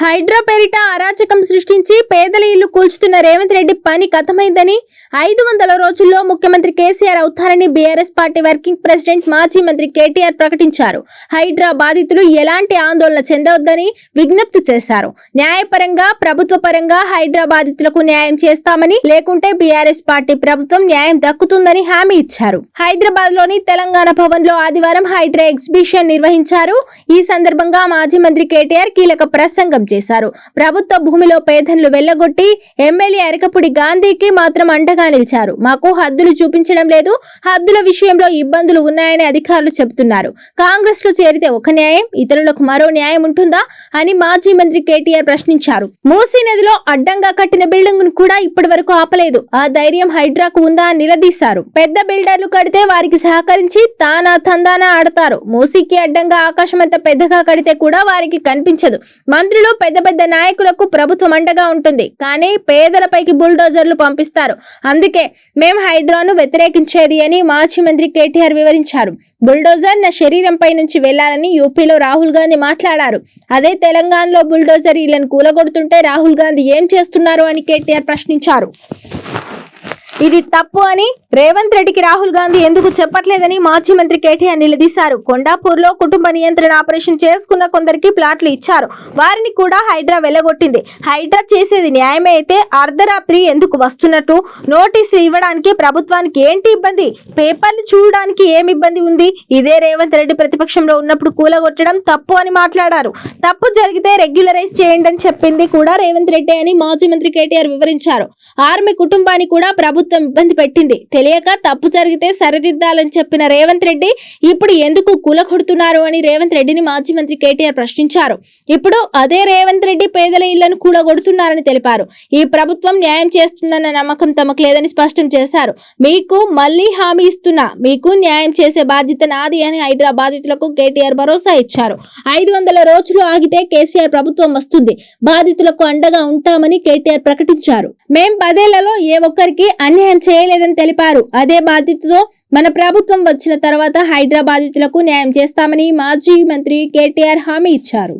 హైడ్రాపెరిట అరాచకం సృష్టించి పేదల ఇల్లు కూల్చుతున్న రేవంత్ రెడ్డి పని కథమైందని ఐదు వందల రోజుల్లో ముఖ్యమంత్రి కేసీఆర్ అవుతారని బీఆర్ఎస్ పార్టీ వర్కింగ్ ప్రెసిడెంట్ మాజీ మంత్రి కేటీఆర్ ప్రకటించారు. హైడ్రా బాధితులు ఎలాంటి ఆందోళన చెందవద్దని విజ్ఞప్తి చేశారు. న్యాయపరంగా ప్రభుత్వ పరంగా హైడ్రా బాధితులకు న్యాయం చేస్తామని లేకుంటే బీఆర్ఎస్ పార్టీ ప్రభుత్వం న్యాయం దక్కుతుందని హామీ ఇచ్చారు. హైదరాబాద్లోని తెలంగాణ భవన్లో ఆదివారం హైడ్రా ఎగ్జిబిషన్ నిర్వహించారు. ఈ సందర్భంగా మాజీ మంత్రి కేటీఆర్ కీలక ప్రసంగం చేశారు. ప్రభుత్వ భూమిలో పేదన్లు వెళ్ళగొట్టి ఎమ్మెల్యే అరకపుడి గాంధీకి మాత్రం అండగా నిలిచారు. మాకు హద్దులు చూపించడం లేదు. హద్దుల విషయంలో ఇబ్బందులు ఉన్నాయని అధికారులు చెబుతున్నారు. కాంగ్రెస్లో చేరితే ఒక న్యాయం ఇతరులకు మరో న్యాయం ఉంటుందా అని మాజీ మంత్రి కేటీఆర్ ప్రశ్నించారు. మూసీ నదిలో అడ్డంగా కట్టిన బిల్డింగ్ను కూడా ఇప్పటి వరకు ఆపలేదు. ఆ ధైర్యం హైడ్రాకు ఉందా అని నిలదీశారు. పెద్ద బిల్డర్లు కడితే వారికి సహకరించి తానా తందానా ఆడతారు. మూసీకి అడ్డంగా ఆకాశం అంత పెద్దగా కడితే కూడా వారికి కనిపించదు. మంత్రులు పెద్ద పెద్ద నాయకులకు ప్రభుత్వం అండగా ఉంటుంది. కానీ పేదలపైకి బుల్డోజర్లు పంపిస్తారు. అందుకే మేం హైడ్రాను వ్యతిరేకించేది అని మాజీ మంత్రి కేటీఆర్ వివరించారు. బుల్డోజర్ నా శరీరంపై నుంచి వెళ్ళాలని యూపీలో రాహుల్ గాంధీ మాట్లాడారు. అదే తెలంగాణలో బుల్డోజర్ వీళ్ళని కూలగొడుతుంటే రాహుల్ గాంధీ ఏం చేస్తున్నారు అని కేటీఆర్ ప్రశ్నించారు. ఇది తప్పు అని రేవంత్ రెడ్డికి రాహుల్ గాంధీ ఎందుకు చెప్పట్లేదని మాజీ మంత్రి కేటీఆర్ నిలదీశారు. కొండాపూర్లో కుటుంబ నియంత్రణ ఆపరేషన్ చేసుకున్న కొందరికి ప్లాట్లు ఇచ్చారు. వారిని కూడా హైడ్రా వెళ్ళగొట్టింది హైడ్రా చేసేది న్యాయమే అయితే అర్ధరాత్రి ఎందుకు వస్తున్నట్టు? నోటీసులు ఇవ్వడానికి ప్రభుత్వానికి ఏంటి ఇబ్బంది? పేపర్లు చూడడానికి ఏమి ఇబ్బంది ఉంది? ఇదే రేవంత్ రెడ్డి ప్రతిపక్షంలో ఉన్నప్పుడు కూలగొట్టడం తప్పు అని మాట్లాడారు. తప్పు జరిగితే రెగ్యులరైజ్ చేయండి అని చెప్పింది కూడా రేవంత్ రెడ్డి అని మాజీ మంత్రి కేటీఆర్ వివరించారు. ఆర్మీ కుటుంబాన్ని కూడా ప్రభుత్వం ఇబ్బంది పెట్టింది. తెలియక తప్పు జరిగితే సరిదిద్దాలని చెప్పిన రేవంత్ రెడ్డి ఇప్పుడు ఎందుకు కూలగొడుతున్నారు అని రేవంత్ రెడ్డిని మాజీ మంత్రి కేటీఆర్ ప్రశ్నించారు. ఇప్పుడు అదే రేవంత్ రెడ్డి పేదల ఇళ్ళను కూలగొడుతున్నారని తెలిపారు. ఈ ప్రభుత్వం న్యాయం చేస్తుందన్న నమ్మకం తమకు లేదని స్పష్టం చేశారు. మీకు మళ్ళీ హామీ ఇస్తున్నా మీకు న్యాయం చేసే బాధ్యత నాది అని హైదరాబాద్ బాధితులకు కేటీఆర్ భరోసా ఇచ్చారు. ఐదు వందల రోజులు ఆగితే కేసీఆర్ ప్రభుత్వం వస్తుంది. బాధితులకు అండగా ఉంటామని కేటీఆర్ ప్రకటించారు. మేం పదేళ్ళలో ఏ ఒక్కరికి న్యాయం చేయలేదని తెలిపారు. అదే బాధితుతో మన ప్రభుత్వం వచ్చిన తర్వాత హైదరాబాద్ బాధితులకు న్యాయం చేస్తామని మాజీ మంత్రి కేటీఆర్ హామీ ఇచ్చారు.